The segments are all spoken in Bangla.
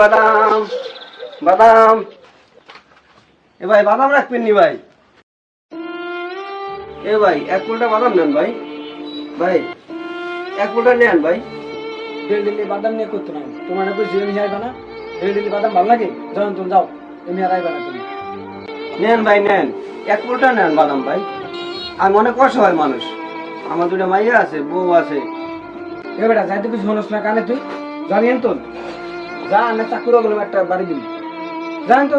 বাদাম বাদাম। এ ভাই বাদাম রাখবেন নি ভাই? এ ভাই এক কুলটা বাদাম নেন ভাই। ভাই এক কুলটা নেন ভাই। ডেলি ডেলি বাদাম নিয়ে করতো না তোমার না কইছি আমি আইবা না। ডেলি ডেলি বাদাম ভালো লাগে যখন তুমি যাও তুমি আর আইবা না তুমি। নেন ভাই নেন। এক কুলটা নেন বাদাম ভাই। আমি অনেক অসহায় মানুষ। আমার দুটো মাইয়া আছে বউ আছে। এ বেটা যাইতে কিছু হনস না কানে তুই। জানি তো। যা না চাকুর গেলাম একটা বাড়ি দিবি। জান তো?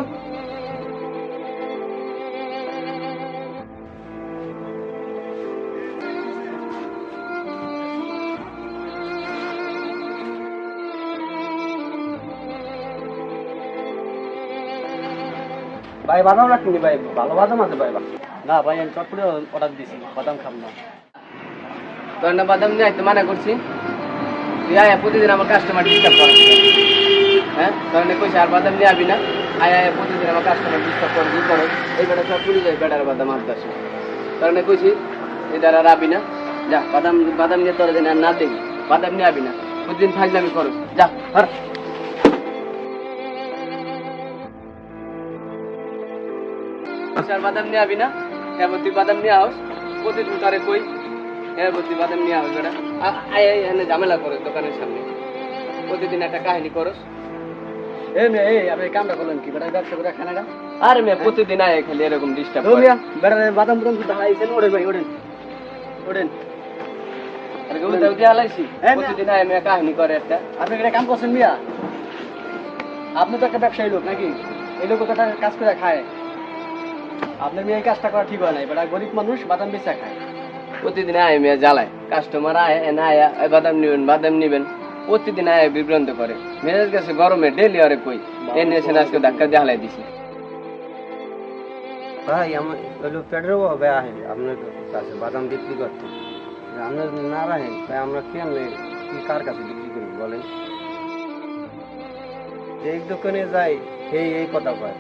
ভাই বাদাম রাখবেন নি ভাই? ভালো বাদাম আছে ভাই না ভাই আমি চটপটে অর্ডার দিছি বাদাম খাম না। তোর না বাদাম নিয়ে আইতে মানা করছি। তুই আয় প্রতিদিন আমার কাস্টমার ডিস্টার্ব করিস হ্যাঁ? তোর কইছে, আর বাদাম নিয়ে আবি না। আয় আয়, প্রতিদিন আমার কাস্টমার ডিস্টার্ব করে কি করো। এই বেটা সব পুরি যায়, বেটার বাদাম আনতে আসে। তোর না কইছি দ্বারা আর আবি না। যা, বাদাম বাদাম নিয়ে তোর দিন আর না দেখি বাদাম নিয়ে আবি না। প্রতিদিন ফাইজলামি করো যা হর বাদাম নিয়ে আবি না। এবার তুই বাদাম নিয়ে আস। প্রতিদিন তারে কই হ্যাঁ বলছি বাদাম নিয়ে আস আয় আয়, এনে ঝামেলা করো দোকানের সামনে। প্রতিদিন একটা কাহিনী করস। এই আপনি এই কামটা করলেন কি? বেটা ব্যবসা করে খানাটা? আর মেয়ে প্রতিদিন আয় খালি এরকম ডিস্টার্ব তো মিয়া বেটা বাদাম বুদাম শুধু হাইছেন ওড়েন ভাই ওড়েন ওড়েন হালাইছি। প্রতিদিন আয় মেয়ে কাহিনী করে একটা। আপনি একটা কাম করছেন মিয়া? আপনি তো একটা ব্যবসায়ী লোক নাকি? এই লোক তো কাজ করে খায়। আপনার মেয়ে কাজটা করা ঠিক হয় নাই বেটা গরিব মানুষ বাদাম বেচা খায়। প্রতিদিন আয় মেয়ে জ্বালায়। কাস্টমার আয় এনে আয় এই বাদাম নিবেন বাদাম নিবেন। প্রতিদিন আয় বিভ্রান্ত করে। মেজাজ গেছে গরমে ডেলি আরে কই? এনে এসে আজকে ধাক্কা দিয়ে হালাই দিছি। ভাই আমার হলো পেটের অভাবে আহে আপনার কাছে বাদাম বিক্রি করতে। আপনার না রাখেন তাই আমরা কেমনে কি কার কাছে বিক্রি করি বলেন? এই দোকানে যাই এই এই কথা কয়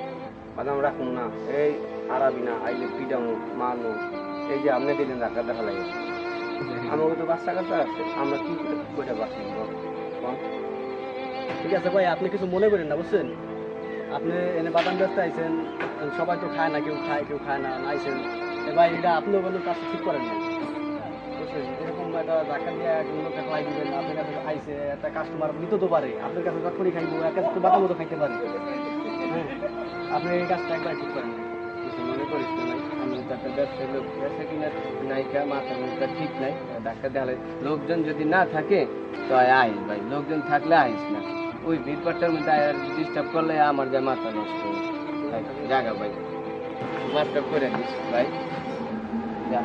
বাদাম রাখুন না এই হারাবি না আইলে পিটামো মারমো এই যে আপনি দিলেন ধাক্কা দেখা লাগে আমাকে তো বাচ্চা কাচ্চা আমরা কি করে বাঁচি। ঠিক আছে ভাই, আপনি কিছু মনে করেন না, বুঝছেন? আপনি এনে বাদাম ব্যস্ত আইছেন, সবাই তো খায় না, কেউ খায় কেউ খায় না, আইছেন। এ ভাই, এটা আপনিও কোনো কাজ ঠিক করেন না। বুঝছেন? এরকম একটা ধাক্কা দিয়ে একজন লোককে খাই দিবেন, আপনার কাছে আইছে, একটা কাস্টমার নিতে তো পারে, আপনার কাছে চটপটি খাইবো, এক কাছে তো বাদাম মতো খাইতে পারে। হ্যাঁ আপনি এই কাজটা একবার ঠিক করেন। কিছু মনে করিস না ভাই আমি তো একটা ব্যবসায়ী লোক ব্যবসা কিনার নায়িকা, মাথা মুখটা ঠিক নাই ডাক্তার দেখালে লোকজন যদি না থাকে, তো আয় ভাই, লোকজন থাকলে আইস না। ওই ভিড়পাট্টার মধ্যে আয় আর ডিস্টার্ব করলে আমার যা মাথা নষ্ট জায়গা ভাই মাস্টার করে দিস ভাই। যা।